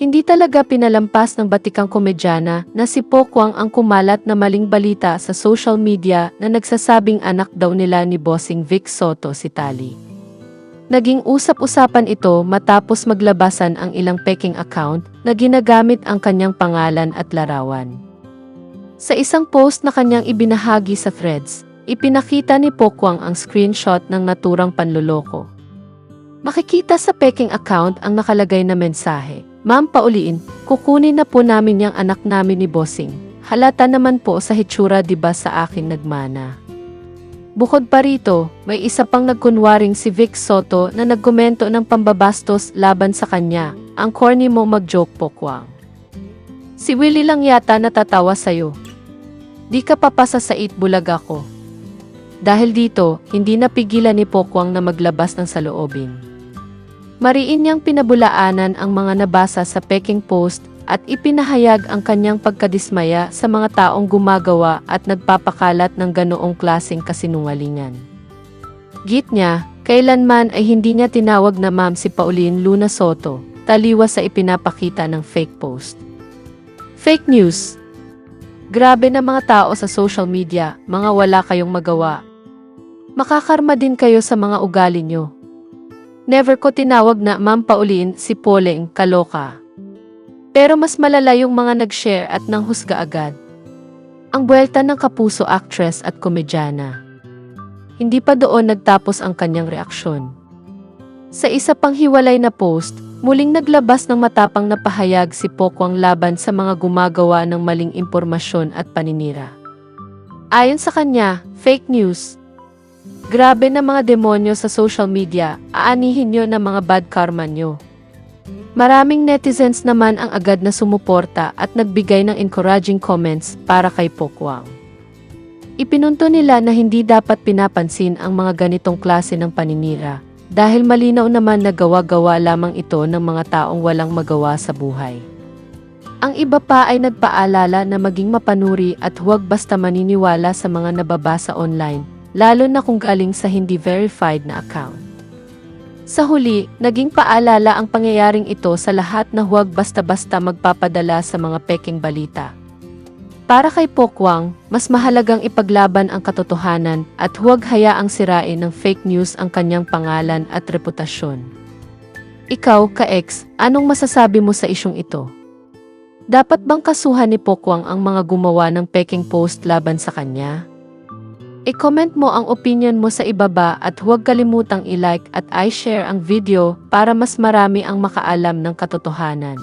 Hindi talaga pinalampas ng batikang komedyana na si Pokwang ang kumalat na maling balita sa social media na nagsasabing anak daw nila ni Bossing Vic Soto si Tali. Naging usap-usapan ito matapos maglabasan ang ilang peking account na ginagamit ang kanyang pangalan at larawan. Sa isang post na kanyang ibinahagi sa threads, ipinakita ni Pokwang ang screenshot ng naturang panluloko. Makikita sa peking account ang nakalagay na mensahe. Ma'am pauliin, kukunin na po namin yung anak namin ni Bossing. Halata naman po sa hitsura ba sa akin nagmana. Bukod pa rito, may isa pang nagkunwaring si Vic Soto na nagkomento ng pambabastos laban sa kanya. Ang corny mo mag-joke Pokwang. Si Willie lang yata natatawa sa'yo. Di ka papasa sa 8 bulaga ko. Dahil dito, hindi napigilan ni Pokwang na maglabas ng saloobin. Mariin niyang pinabulaanan ang mga nabasa sa Peking Post at ipinahayag ang kanyang pagkadismaya sa mga taong gumagawa at nagpapakalat ng ganoong klaseng kasinungalingan. Git niya, kailanman ay hindi niya tinawag na ma'am si Pauline Luna Soto, taliwas sa ipinapakita ng fake post. Fake news. Grabe na mga tao sa social media, mga wala kayong magawa. Makakarma din kayo sa mga ugali nyo. Never ko tinawag na Ma'am Pauline si Poleng kaloka. Pero mas malala yung mga nag-share at nanghusga agad. Ang buwelta ng kapuso actress at komedyana. Hindi pa doon nagtapos ang kanyang reaksyon. Sa isa pang hiwalay na post, muling naglabas ng matapang na pahayag si Pokwang laban sa mga gumagawa ng maling impormasyon at paninira. Ayon sa kanya, fake news, Grabe na mga demonyo sa social media, aanihin nyo na mga bad karma nyo. Maraming netizens naman ang agad na sumuporta at nagbigay ng encouraging comments para kay Pokwang. Ipinunto nila na hindi dapat pinapansin ang mga ganitong klase ng paninira dahil malinaw naman na gawa-gawa lamang ito ng mga taong walang magawa sa buhay. Ang iba pa ay nagpaalala na maging mapanuri at huwag basta maniniwala sa mga nababasa online lalo na kung galing sa hindi verified na account. Sa huli, naging paalala ang pangyayaring ito sa lahat na huwag basta-basta magpapadala sa mga peking balita. Para kay Pokwang, mas mahalagang ipaglaban ang katotohanan at huwag hayaang sirain ng fake news ang kanyang pangalan at reputasyon. Ikaw, ka-ex, anong masasabi mo sa isyong ito? Dapat bang kasuhan ni Pokwang ang mga gumawa ng peking post laban sa kanya? I-comment mo ang opinion mo sa ibaba at huwag kalimutang i-like at i-share ang video para mas marami ang makaalam ng katotohanan.